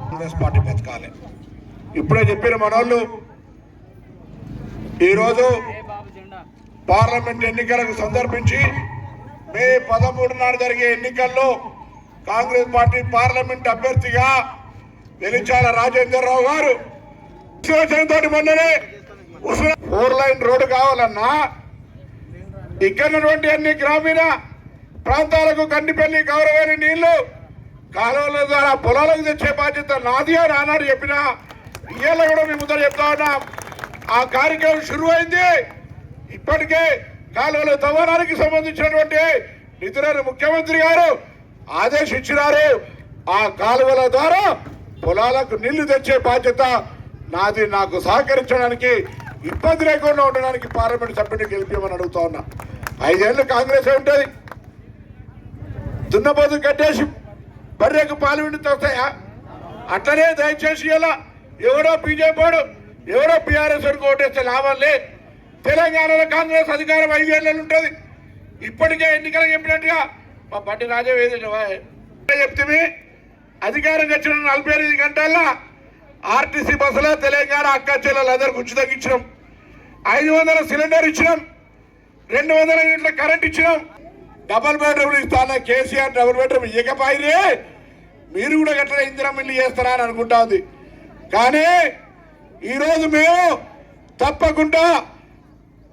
Congress party బతకాలి ఇప్పుడే చెప్పిన మనోళ్ళు ఈరోజు పార్లమెంట్ ఎన్నికలకు సందర్భించి మే పదమూడు నాడు జరిగే ఎన్నికల్లో కాంగ్రెస్ పార్టీ పార్లమెంట్ అభ్యర్థిగా వెలిచాల రాజేంద్రరావు గారు. తోటి మొన్ననే ఫోర్ లైన్ రోడ్డు కావాలన్నా ఇక్కడ అన్ని గ్రామీణ ప్రాంతాలకు కందిపల్లి గౌరవైన నీళ్ళు కాలువల ద్వారా పొలాలకు తెచ్చే బాధ్యత నాది అని ఆనాడు చెప్పిన ఇయ్యాల కూడా మేము ముందర చెప్తా ఉన్నాం. ఆ కార్యక్రమం షురు అయింది ఇప్పటికే కాలువల తవ్వడానికి సంబంధించినటువంటి నిధులను ముఖ్యమంత్రి గారు ఆదేశించినారు. ఆ కాలువల ద్వారా పొలాలకు నీళ్ళు తెచ్చే బాధ్యత నాది నాకు సహకరించడానికి ఇబ్బంది లేకుండా ఉండడానికి పార్లమెంట్ సభ్యుని గెలిపామని అడుగుతా ఉన్నా. ఐదేళ్ళు కాంగ్రెస్ ఉంటుంది దున్నపోతు కట్టేసి బర్రెకు పాలు విండి వస్తాయా అట్లనే దయచేసి ఇలా ఎవరో బీజేపీ ఎవరో బీఆర్ఎస్ వరకు ఓటేస్తే లాభం లే తెలంగాణలో కాంగ్రెస్ అధికారం ఐదేళ్ళు ఉంటుంది. ఇప్పటికే ఎన్నికలు చెప్పినట్టుగా మా బండి రాజా ఏదో చెప్తే అధికారం వచ్చిన నలభై ఎనిమిది గంటల్లో ఆర్టీసీ బస్సులో తెలంగాణ అక్క చెల్లెలందరికి ఉచితంగా ఇచ్చినాం ఐదు వందల సిలిండర్ ఇచ్చినాం. రెండు వందల యూనిట్ల కరెంట్ ఇచ్చినాం. డబల్ బెడ్రూమ్ ఇస్తాన కేసీఆర్ డబుల్ బెడ్రూమ్ ఇవ్వకపోయినే మీరు కూడా గట్ల ఇందిరా ఇల్లు చేస్తారా అని అనుకుంటా ఉంది. కానీ ఈరోజు మేము తప్పకుండా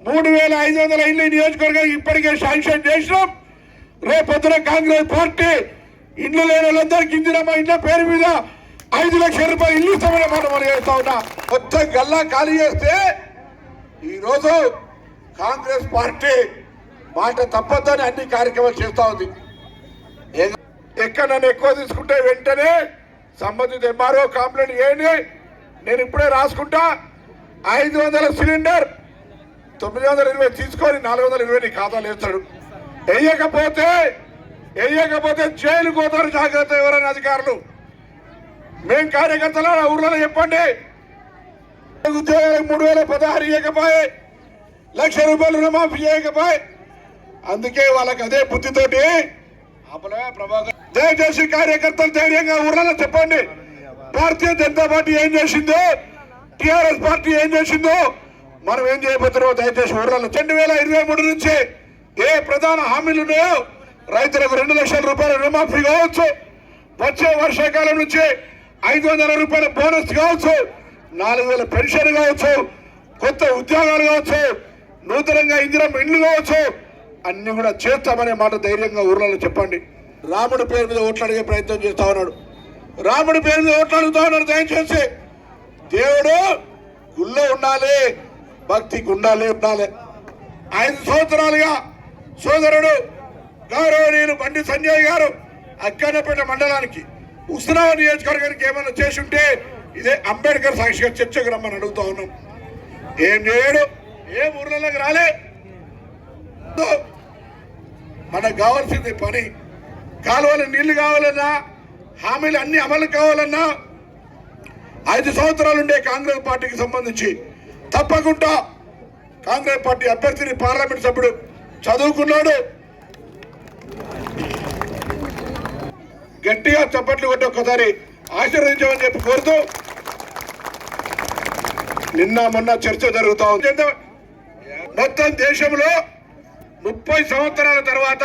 మూడు వేల ఐదు వందల ఇల్లు నియోజకవర్గం ఇప్పటికే శాంక్షన్ చేసినాం. రేపొద్దున కాంగ్రెస్ పార్టీ ఇండ్లు లేని వాళ్ళందరికీ ఇందిరమ్మ ఇళ్ళ పేరు మీద ఐదు లక్షల రూపాయలు ఇల్లు ఇస్తామనే మాట మనం చేస్తా ఉన్నా. మొత్తం గల్లా ఖాళీ చేస్తే ఈరోజు కాంగ్రెస్ పార్టీ మాట తప్పదని అన్ని కార్యక్రమాలు చేస్తా ఉంది. ఎక్కడ నన్ను ఎక్కువ తీసుకుంటే వెంటనే సంబంధిత ఎంఆర్ఓ కంప్లైంట్ చేయండి నేను ఇప్పుడే రాసుకుంటా. ఐదు వందల సిలిండర్ తొమ్మిది వందల ఇరవై తీసుకొని నాలుగు వందల ఇరవై నీ ఖాతాలు వేస్తాడు. వేయకపోతే వేయకపోతే జైలు పోతారు. జాగ్రత్త ఎవరైనా అధికారులు. మేం కార్యకర్తలు నా ఊర్లలో చెప్పండి. ఉద్యోగాలకు మూడు వేల పదహారు ఇవ్వకపోయి లక్ష రూపాయలు రుణమాఫీ చేయకపోయి అందుకే వాళ్ళకి అదే బుద్ధితోటి ఆపలే ప్రభాకర్ దయచేసి కార్యకర్తలు ధైర్యంగా ఊర్లలో చెప్పండి. భారతీయ జనతా పార్టీ ఏం చేసిందో టిఆర్ఎస్ పార్టీ ఏం చేసిందో మనం ఏం చేయబోతున్నామో దయచేసి ఊర్లలో రెండు వేల ఇరవై మూడు నుంచి ఏ ప్రధాన హామీలు ఉన్నాయో రైతులకు రెండు లక్షల రూపాయల రుణమాఫీ కావచ్చు. వచ్చే వర్షాకాలం నుంచి ఐదు వందల రూపాయల బోనస్ కావచ్చు. నాలుగు వేల పెన్షన్ కావచ్చు. కొత్త ఉద్యోగాలు కావచ్చు. నూతనంగా ఇందిరం ఇండ్లు కావచ్చు. అన్ని కూడా చేస్తామనే మాట ధైర్యంగా ఊర్లలో చెప్పండి. రాముడి పేరు మీద ఓట్లు అడిగే ప్రయత్నం చేస్తా ఉన్నాడు. రాముడి పేరు మీద ఓట్లు అడుగుతా ఉన్నాడు దయచేసి. దేవుడు గుళ్ళో ఉండాలి భక్తికి ఉండాలి ఉండాలి. ఐదు సంవత్సరాలుగా సోదరుడు గౌరవనీయులు బండి సంజయ్ గారు అక్కన్నపేట మండలానికి ఉస్నావ నియోజకవర్గానికి ఏమైనా చేసి ఉంటే ఇదే అంబేద్కర్ సాక్షిగా చర్చకు రమ్మని అడుగుతా ఉన్నాం. ఏం చేయడు? ఏ ఊర్లలోకి రాలే? మనకు కావాల్సింది పని. కాలువల నీళ్ళు కావాలన్నా హామీలు అన్ని అమలు కావాలన్నా ఐదు సంవత్సరాలు ఉండే కాంగ్రెస్ పార్టీకి సంబంధించి తప్పకుండా కాంగ్రెస్ పార్టీ అభ్యర్థిని పార్లమెంట్ సభ్యుడు చదువుకున్నాడు. గట్టిగా చప్పట్లు కొట్టి ఒక్కసారి ఆశీర్వదించమని చెప్పి కోరుతూ నిన్న మొన్న చర్చ జరుగుతా ఉంది. మొత్తం దేశంలో ముప్పై సంవత్సరాల తర్వాత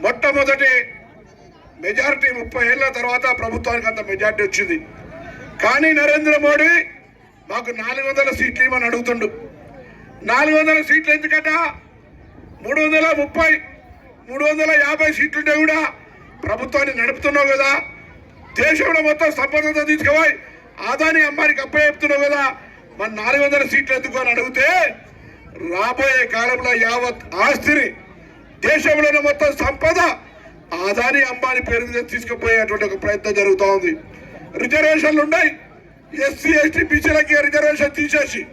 మొట్టమొదటి మెజారిటీ ముప్పై ఏళ్ళ తర్వాత ప్రభుత్వానికి అంత మెజారిటీ వచ్చింది. కానీ నరేంద్ర మోడీ మాకు నాలుగు వందల సీట్లు ఇవ్వమని అడుగుతుండు. నాలుగు వందల సీట్లు ఎందుకట? మూడు వందల ముప్పై మూడు వందల యాభై సీట్లుంటే కూడా ప్రభుత్వాన్ని నడుపుతున్నావు కదా. దేశంలో మొత్తం సంపదత తీసుకుపోయి ఆదాని అమ్మానికి అప్ప చెప్తున్నావు కదా. మన నాలుగు వందల సీట్లు ఎందుకు అని అడిగితే రాబోయే కాలంలో యావత్ ఆస్తిని దేశంలోని మొత్తం సంపద ఆదాని అంబానీ పేరు మీద తీసుకుపోయేటువంటి ఒక ప్రయత్నం జరుగుతూ ఉంది. రిజర్వేషన్లు ఉన్నాయి. ఎస్సీ ఎస్టీ బీసీలకి రిజర్వేషన్ తీసేసి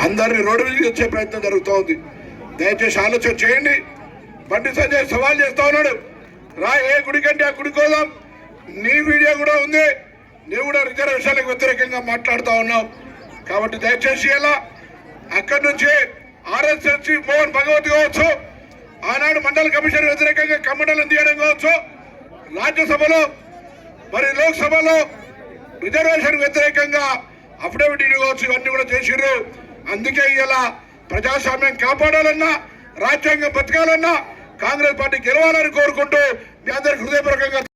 అందరిని రోడ్డు మీద వచ్చే ప్రయత్నం జరుగుతూ ఉంది. దయచేసి ఆలోచన చేయండి. బండి సంజయ్ సవాల్ చేస్తా ఉన్నాడు. రా ఏ గుడికంటే ఆ గుడి కోదాం నీ వీడియో కూడా ఉంది. నీవు కూడా రిజర్వేషన్లకు వ్యతిరేకంగా మాట్లాడుతూ ఉన్నావు. కాబట్టి దయచేసి ఎలా అక్కడి నుంచి ఆర్ఎస్ఎస్ మోహన్ భగవత్ కావచ్చు ఆనాడు మండల కమిషన్ వ్యతిరేకంగా కమ్మడలను తీయడం కావచ్చు రాజ్యసభలో మరి లోక్సభలో రిజర్వేషన్ వ్యతిరేకంగా అఫిడవిట్ కావచ్చు ఇవన్నీ కూడా చేసిర్రు. అందుకే ఇలా ప్రజాస్వామ్యం కాపాడాలన్నా రాజ్యాంగం బతకాలన్నా కాంగ్రెస్ పార్టీ గెలవాలని కోరుకుంటూ మీ అందరికి హృదయపూర్వకంగా